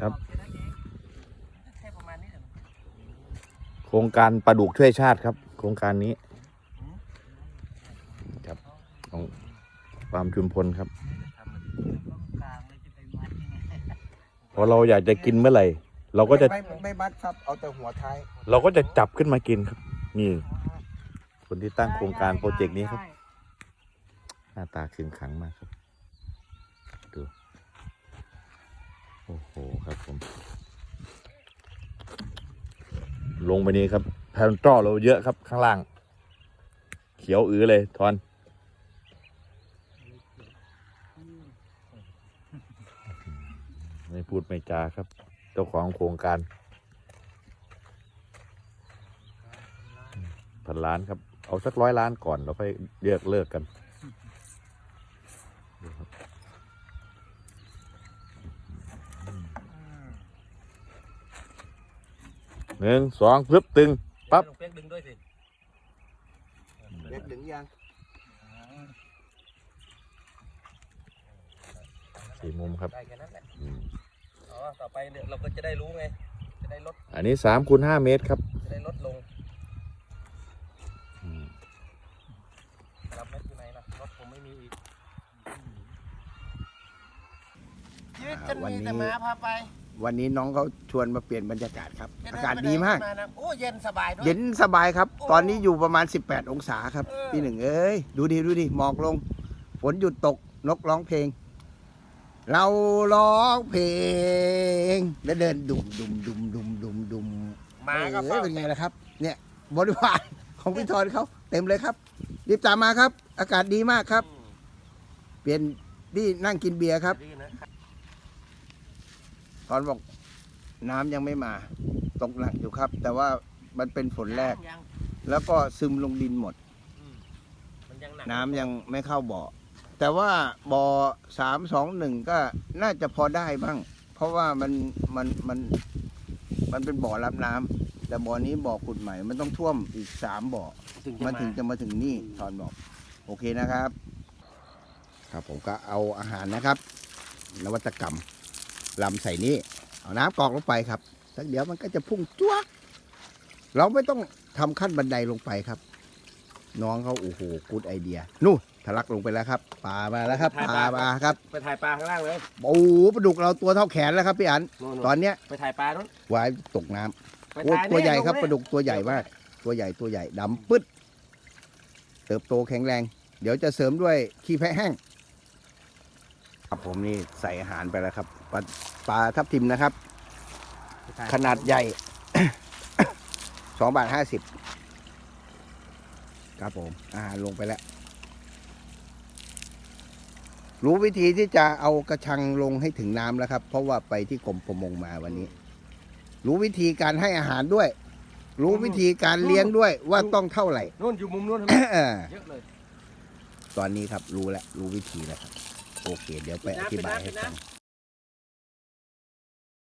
ครับแนั้นเองแค่ประมาณนี้แหละโครงการปลาดุกช่วยชาติครับ โครงการนี้ครับของฟาร์มชุมพลครับทำมันต้องกลางเลยจะไปวัดยังไงพอเราอยากจะกินเมื่อไหร่ เราก็จะไม่ไม่ไม่มัดครับ เอาแต่หัวท้าย เราก็จะจับขึ้นมากินครับ นี่คนที่ตั้งโครงการโปรเจกต์นี้ครับ หน้าตาขึงขังมากครับ ดูโอ้โห ครับผม ลงไปนี้ครับแพนตรอเราเยอะครับข้างล่าง เขียวอือเลยทอนไม่พูดไม่จาครับ เจ้าของโครงการพันล้านครับ เอาสักร้อยล้านก่อนเราค่อยเลือกเลิกกันดูครับ หนึ่งสองปึ๊บตึง ปั๊บ ลงเปียกดึงด้วยสิเล็กถึงยังสี่มุมครับได้แค่นั้นแหละอืมอ๋อต่อไปเนี่ยเราก็จะได้รู้ไง จะได้ลดอันนี้สามคูณห้าเมตรครับจะได้ลดลงอืมรับเม็ดอยู่ไหนล่ะรถผมไม่มีอีก ชีวิตฉันมีแต่หมาพาไป วันนี้น้องเขาชวนมาเปลี่ยนบรรยากาศครับจะอาเนกาศไปดีมากไหนนะโอ้เย็นสบายด้วย เย็นสบายครับโอ้ตอนนี้อยู่ประมาณ 18 องศาครับ เออ พี่หนึ่งเอ้ย ดูดิดูดิหมอกลง ฝนหยุดตกนกร้องเพลง เราร้องเพลง แล้วเดินดุมดุมดุมดุมดุมดุมหมาก็เอ้เฝ้ายเป็นไงล่ะครับ เนี่ยบริวารของพี่ทอนเขาเต็มเลยครับ รีบตามมาครับ อากาศดีมากครับ อืมเปลี่ยนที่นั่งกินเบียร์ครับ ดีนะ ตอนบอกน้ำยังไม่มา ตกหนักอยู่ครับ แต่ว่ามันเป็นฝนแรก ยังแล้วก็ซึมลงดินหมด อืมมันยังหนักน้ำยังไม่เข้าบ่อ แต่ว่าบ่อสามสองหนึ่งก็น่าจะพอได้บ้าง เพราะว่ามันมันมันมันเป็นบ่อรับน้ำแต่บ่อนี้บ่อขุดใหม่ มันต้องท่วมอีกสามบ่อ ถึงมันจะถึงมาจะมาถึงนี่ทอนบอก โอเคนะครับ ครับผมก็เอาอาหารนะครับ นวัตกรรม ลำใส่นี่เอาน้ำกรอกลงไปครับสักเดี๋ยวมันก็จะพุ่งจ้วก เราไม่ต้องทำขั้นบันไดลงไปครับ น้องเขาโอ้โหกูดไอเดีย นู่นทะลักลงไปแล้วครับปลามาแล้วครับปลามาครับ ไปถ่ายปลาข้างล่างเลย โอ้โหปลาดุกเราตัวเท่าแขนแล้วครับพี่อัน นู่นตอนเนี้ยๆไปถ่ายปลานู้นวายตกน้ำไปโอ้ถ่ายตัวใหญ่ครับเนี่ยปลาดุกตัวใหญ่มาก ตัวใหญ่ตัวใหญ่ดำปึ๊ด เติบโตแข็งแรง เดี๋ยวจะเสริมด้วยขี้แพะแห้ง ครับผมนี่ใส่อาหารไปแล้วครับปลาปลาทับทิมนะครับไปถ่ยขนาดใหญ่ สองบาทห้าสิบครับผม อาหารลงไปแล้ว รู้วิธีที่จะเอากระชังลงให้ถึงน้ำแล้วครับ เพราะว่าไปที่กรมประมงมาวันนี้ รู้วิธีการให้อาหารด้วย รู้วิธีการเลี้ยงด้วยว่าต้องเท่าไหร่นู่นอยู่มุมนู้นเห็นไหมเออเยอะเลย ตอนนี้ครับรู้แล้วรู้วิธีแล้วครับโอ เค เดี๋ยวไปอธิบายให้ฟัง